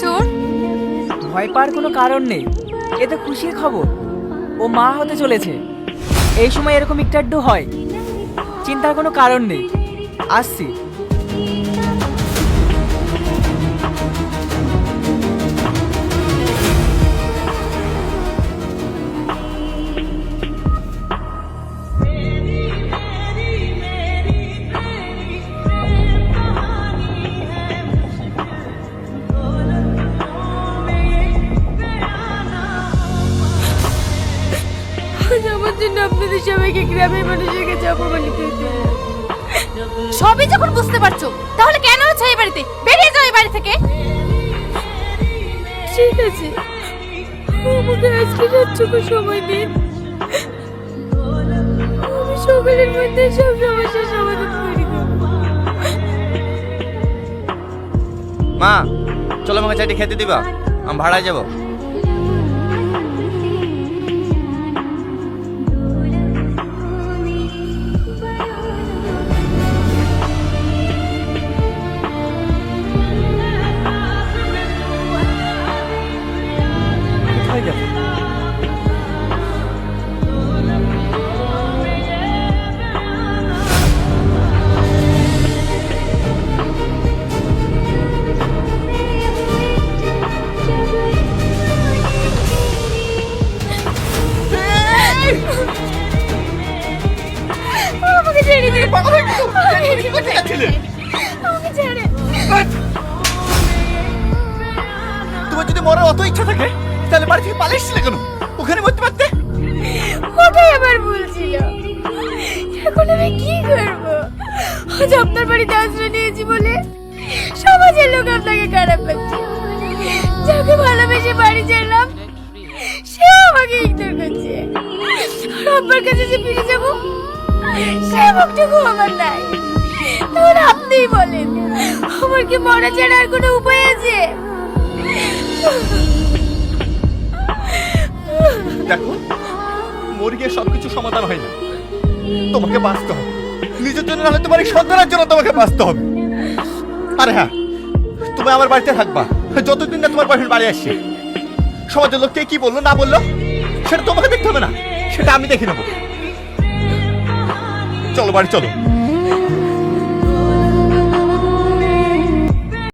চোর? ভয় পাওয়ার কোনো কারণ নেই। এ তো খুশির খবর। ও মা হতে চলেছে। এই সময় এরকম একটু হয়। চিন্তার কোনো কারণ নেই। আসছি। আমার জন্য আপনাদের সবাইকে গ্রামের মানুষের কাছে অপমানিত হতে সবই যখন বুঝতে পারছ তাহলে কেন আছো এই বাড়িতে? বেরিয়ে যাও এই বাড়ি থেকে। ঠিক আছে। আমাকে আজকে রাতটুকু সময় দিন। আমি সকালের মধ্যে সব সমস্যার সমাধান করে মা চলো আমাকে চাইতে খেতে দিবা। আমি ভাড়ায় যাব। যদি মরার অত ইচ্ছা থাকে, তাহলে বাড়ি থেকে পালিয়ে এসেছিলে কেন? ওখানে মরতে পারতে? ওটাই আমার ভুল ছিল। এখন আমি কি করব? আজ আপনার বাড়িতে আশ্রয় নিয়েছি বলে সমাজের লোক আপনাকে খারাপ পাচ্ছে যাকে ভালোবেসে বাড়ি ছাড়লাম, সেও আমাকে ইগনোর করছে। আব্বার কাছে যে ফিরে যাব, সে মুখটুকু আমার নাই। তাহলে আপনিই বলেন, আমার কি মরা ছাড়া আর কোনো উপায় আছে? দেখো মরে গিয়ে সবকিছু সমাধান হয় না। তোমাকে বাঁচতে হবে। নিজের জন্য না হলে তোমার সন্তানের জন্য তোমাকে বাঁচতে হবে। আরে হ্যাঁ তুমি আমার বাড়িতে থাকবা। যতদিন না তোমার বয়ফ্রেন্ড বাড়ি আসছে। সমাজের লোক কে কি বলল, না বলল, সেটা তোমাকে দেখতে হবে না। সেটা আমি দেখে নেব। চলো বাড়ি, চলো।